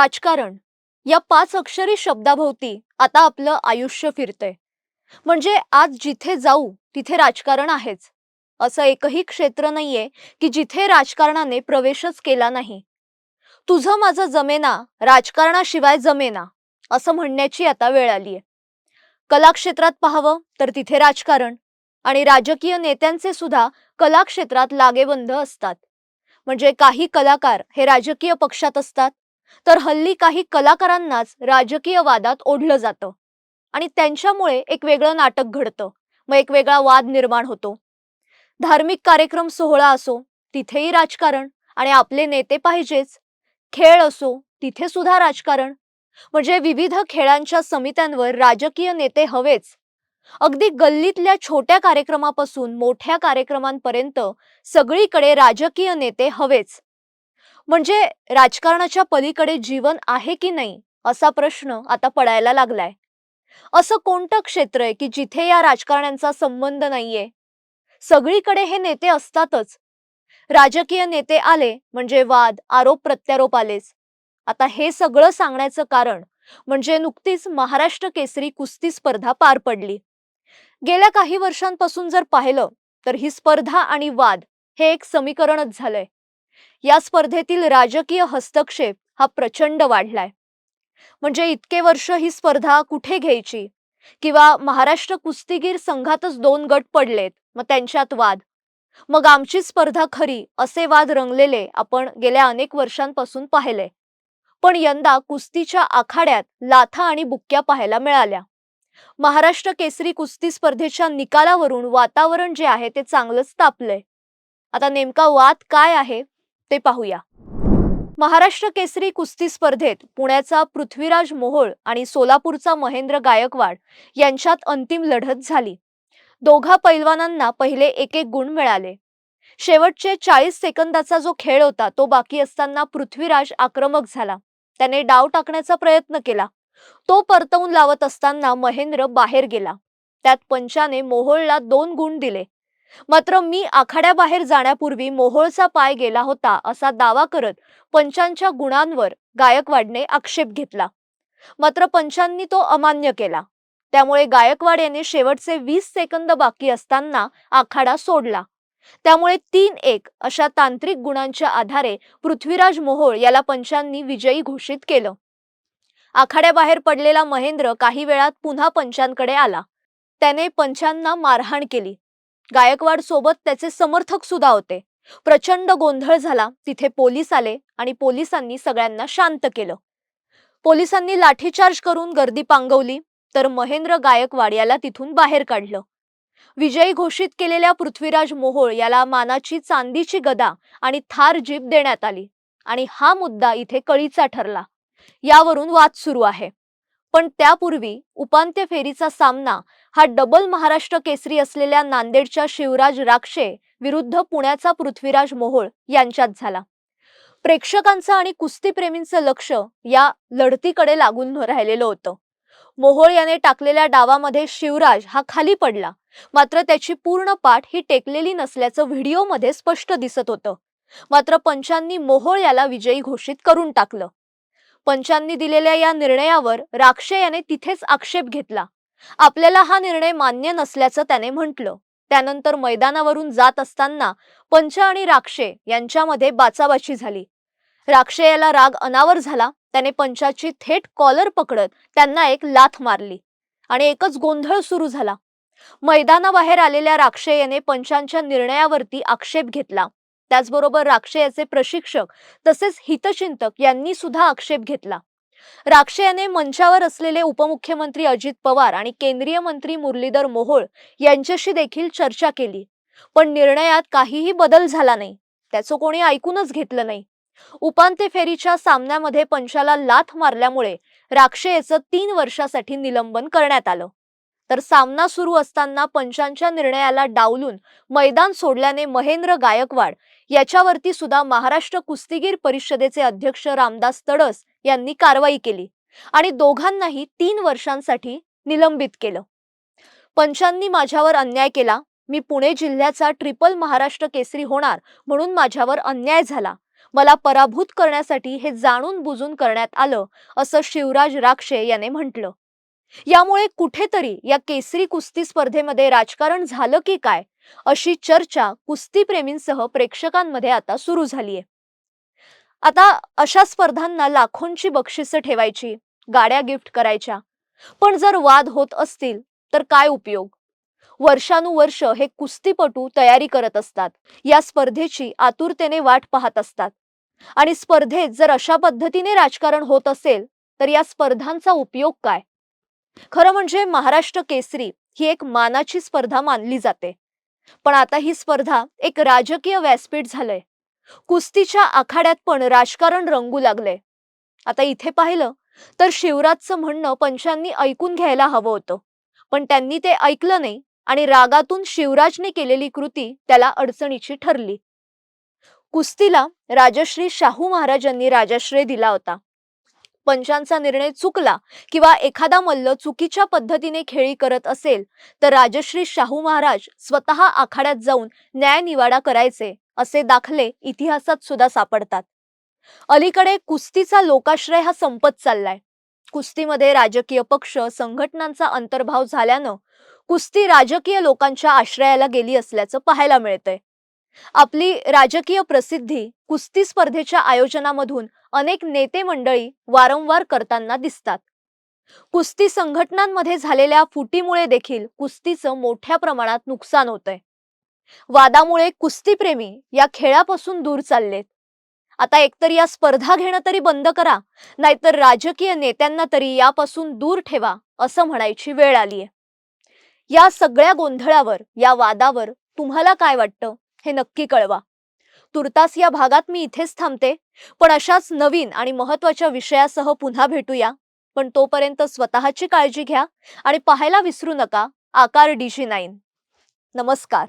राजकारण या पाच अक्षरी शब्दाभोवती आता आपलं आयुष्य फिरतंय. म्हणजे आज जिथे जाऊ तिथे राजकारण आहेच. असं एकही क्षेत्र नाहीये की जिथे राजकारणाने प्रवेशच केला नाही. तुझं माझं जमेना राजकारणाशिवाय जमेना असं म्हणण्याची आता वेळ आलीय. कलाक्षेत्रात पाहावं तर तिथे राजकारण आणि राजकीय नेत्यांचे सुद्धा कलाक्षेत्रात लागेबंध असतात. म्हणजे काही कलाकार हे राजकीय पक्षात असतात तर हल्ली काही कलाकारांनाच राजकीय वादात ओढलं जातं. आणि त्यांच्यामुळे एक वेगळं नाटक घडतं. मग एक वेगळा वाद निर्माण होतो. धार्मिक कार्यक्रम सोहळा असो तिथेही राजकारण आणि आपले नेते पाहिजेच. खेळ असो तिथे सुद्धा राजकारण. म्हणजे विविध खेळांच्या समित्यांवर राजकीय नेते हवेच. अगदी गल्लीतल्या छोट्या कार्यक्रमापासून मोठ्या कार्यक्रमांपर्यंत सगळीकडे राजकीय नेते हवेच. म्हणजे राजकारणाच्या पलीकडे जीवन आहे की नाही असा प्रश्न आता पडायला लागलाय. असं कोणतं क्षेत्र आहे की जिथे या राजकारण्यांचा संबंध नाहीये? सगळीकडे हे नेते असतातच. राजकीय नेते आले म्हणजे वाद आरोप प्रत्यारोप आलेच. आता हे सगळं सांगण्याचं कारण म्हणजे नुकतीच महाराष्ट्र केसरी कुस्ती स्पर्धा पार पडली. गेल्या काही वर्षांपासून जर पाहिलं तर ही स्पर्धा आणि वाद हे एक समीकरणच झालंय. या स्पर्धेतील राजकीय हस्तक्षेप हा प्रचंड वाढलाय. म्हणजे इतके वर्ष ही स्पर्धा कुठे घ्यायची? किंवा महाराष्ट्र कुस्तीगीर संघातच दोन गट पडलेत मग त्यांच्यात वाद. मग आमची स्पर्धा खरी असे वाद रंगलेले आपण गेल्या अनेक वर्षांपासून पाहिले. पण यंदा कुस्तीच्या आखाड्यात लाथा आणि बुक्क्या पाहायला मिळाल्या. महाराष्ट्र केसरी कुस्ती स्पर्धेच्या निकालावरून वातावरण जे आहे ते चांगलंच तापलंय. आता नेमका वाद काय आहे? ते पाहूया. महाराष्ट्र केसरी कुस्ती स्पर्धेत पुण्याचा पृथ्वीराज मोहोळ आणि सोलापूरचा महेंद्र गायकवाड यांच्यात अंतिम लढत झाली. दोघा पैलवानांना पहिले एक एक गुण मिळाले. शेवटचे चाळीस सेकंदाचा जो खेळ होता तो बाकी असताना पृथ्वीराज आक्रमक झाला. त्याने डाव टाकण्याचा प्रयत्न केला. तो परतवून लावत असताना महेंद्र बाहेर गेला. त्यात पंचाने मोहोळला दोन गुण दिले. मात्र मी आखाड्याबाहेर जाण्यापूर्वी मोहोळचा पाय गेला होता असा दावा करत पंचांच्या गुणांवर गायकवाडने आक्षेप घेतला. मात्र पंचांनी तो अमान्य केला. त्यामुळे गायकवाड याने शेवटचे वीस सेकंद बाकी असताना आखाडा सोडला. त्यामुळे तीन एक अशा तांत्रिक गुणांच्या आधारे पृथ्वीराज मोहोळ याला पंचांनी विजयी घोषित केलं. आखाड्याबाहेर पडलेला महेंद्र काही वेळात पुन्हा पंचांकडे आला. त्याने पंचांना मारहाण केली. गायकवाड सोबत त्याचे समर्थक सुद्धा होते. प्रचंड गोंधळ झाला. तिथे पोलीस आले आणि पोलिसांनी सगळ्यांना शांत केलं. पोलिसांनी लाठीचार्ज करून गर्दी पांगवली तर महेंद्र गायकवाड याला तिथून बाहेर काढलं. विजयी घोषित केलेल्या पृथ्वीराज मोहोळ याला मानाची चांदीची गदा आणि थार जीप देण्यात आली आणि हा मुद्दा इथे कळीचा ठरला. यावरून वाद सुरू आहे. पण त्यापूर्वी उपांत्य फेरीचा सामना हा डबल महाराष्ट्र केसरी असलेल्या नांदेडच्या शिवराज राक्षे विरुद्ध पुण्याचा पृथ्वीराज मोहोळ यांच्यात झाला. प्रेक्षकांचं आणि कुस्तीप्रेमींचं लक्ष या लढतीकडे लागून राहिलेलं होतं. मोहोळ याने टाकलेल्या डावामध्ये शिवराज हा खाली पडला. मात्र त्याची पूर्ण पाठ ही टेकलेली नसल्याचं व्हिडिओमध्ये स्पष्ट दिसत होतं. मात्र पंचांनी मोहोळ याला विजयी घोषित करून टाकलं. पंचांनी दिलेल्या या निर्णयावर राक्षे याने तिथेच आक्षेप घेतला. आपल्याला हा निर्णय मान्य नसल्याचं त्याने म्हटलं. त्यानंतर मैदानावरून जात असताना पंच आणि राक्षे यांच्यामध्ये बाचाबाची झाली. राक्षे याला राग अनावर झाला. त्याने पंचाची थेट कॉलर पकडत त्यांना एक लाथ मारली आणि एकच गोंधळ सुरू झाला. मैदानाबाहेर आलेल्या राक्षे याने पंचांच्या निर्णयावरती आक्षेप घेतला. त्याचबरोबर राक्षे याचे प्रशिक्षक तसेच हितचिंतक यांनी सुद्धा आक्षेप घेतला. राक्षे याने मंचावर असलेले उपमुख्यमंत्री अजित पवार आणि केंद्रीय मंत्री मुरलीधर मोहोळ यांच्याशी देखील चर्चा केली. पण निर्णयात काहीही बदल झाला नाही. त्याचं कोणी ऐकूनच घेतलं नाही. उपांत्य फेरीच्या सामन्यामध्ये पंचाला लाथ मारल्यामुळे राक्षे याचं तीन वर्षासाठी निलंबन करण्यात आलं. तर सामना सुरू असताना पंचांच्या निर्णयाला डावलून मैदान सोडल्याने महेंद्र गायकवाड याच्यावरती सुद्धा महाराष्ट्र कुस्तीगीर परिषदेचे अध्यक्ष रामदास तडस यांनी कारवाई केली आणि दोघांनाही तीन वर्षांसाठी निलंबित केलं. पंचांनी माझ्यावर अन्याय केला. मी पुणे जिल्ह्याचा ट्रिपल महाराष्ट्र केसरी होणार म्हणून माझ्यावर अन्याय झाला. मला पराभूत करण्यासाठी हे जाणून बुजून करण्यात आलं असं शिवराज राक्षे याने म्हटलं. यामुळे कुठेतरी या केसरी कुस्ती स्पर्धेमध्ये राजकारण झालं की काय अशी चर्चा कुस्तीप्रेमींसह प्रेक्षकांमध्ये आता सुरू झालीय. आता अशा स्पर्धांना लाखोंची बक्षिसं ठेवायची गाड्या गिफ्ट करायच्या. पण जर वाद होत असतील तर काय उपयोग? वर्षानुवर्ष हे कुस्तीपटू तयारी करत असतात. या स्पर्धेची आतुरतेने वाट पाहत असतात. आणि स्पर्धेत जर अशा पद्धतीने राजकारण होत असेल तर या स्पर्धांचा उपयोग काय? खरं म्हणजे महाराष्ट्र केसरी ही एक मानाची स्पर्धा मानली जाते. पण आता ही स्पर्धा एक राजकीय व्यासपीठ झालंय. कुस्तीच्या आखाड्यात पण राजकारण रंगू लागलंय आता इथे पाहिलं तर शिवराजचं म्हणणं पंचांनी ऐकून घ्यायला हवं होतं. पण त्यांनी ते ऐकलं नाही आणि रागातून शिवराजने केलेली कृती त्याला अडचणीची ठरली. कुस्तीला राजश्री शाहू महाराजांनी राजाश्रय दिला होता. पंचांचा निर्णय चुकला किंवा एखादा मल्ल चुकीच्या पद्धतीने खेळी करत असेल तर राजश्री शाहू महाराज स्वतः आखाड्यात जाऊन न्यायनिवाडा करायचे. असे दाखले इतिहासात सुद्धा सापडतात. अलीकडे कुस्तीचा लोकाश्रय हा संपत चाललाय. कुस्तीमध्ये राजकीय पक्ष संघटनांचा अंतर्भाव झाल्यानं कुस्ती राजकीय लोकांच्या आश्रयाला गेली असल्याचं पाहायला मिळतंय. आपली राजकीय प्रसिद्धी कुस्ती स्पर्धेच्या आयोजनामधून अनेक नेते मंडळी वारंवार करताना दिसतात. कुस्ती संघटनांमध्ये झालेल्या फुटीमुळे देखील कुस्तीचं मोठ्या प्रमाणात नुकसान होतंय. वादामुळे कुस्तीप्रेमी या खेळापासून दूर चाललेत. आता एकतर या स्पर्धा घेणं तरी बंद करा नाहीतर राजकीय नेत्यांना तरी यापासून दूर ठेवा असं म्हणायची वेळ आलीय. या सगळ्या गोंधळावर या वादावर तुम्हाला काय वाटतं हे नक्की कळवा. तुर्तास या भागात मी इथेच थांबते पण अशाच नवीन आणि महत्त्वाच्या विषयासह पुन्हा भेटूया. पण तोपर्यंत स्वतःची काळजी घ्या आणि पाहायला विसरू नका आकार डीजी नाईन. नमस्कार.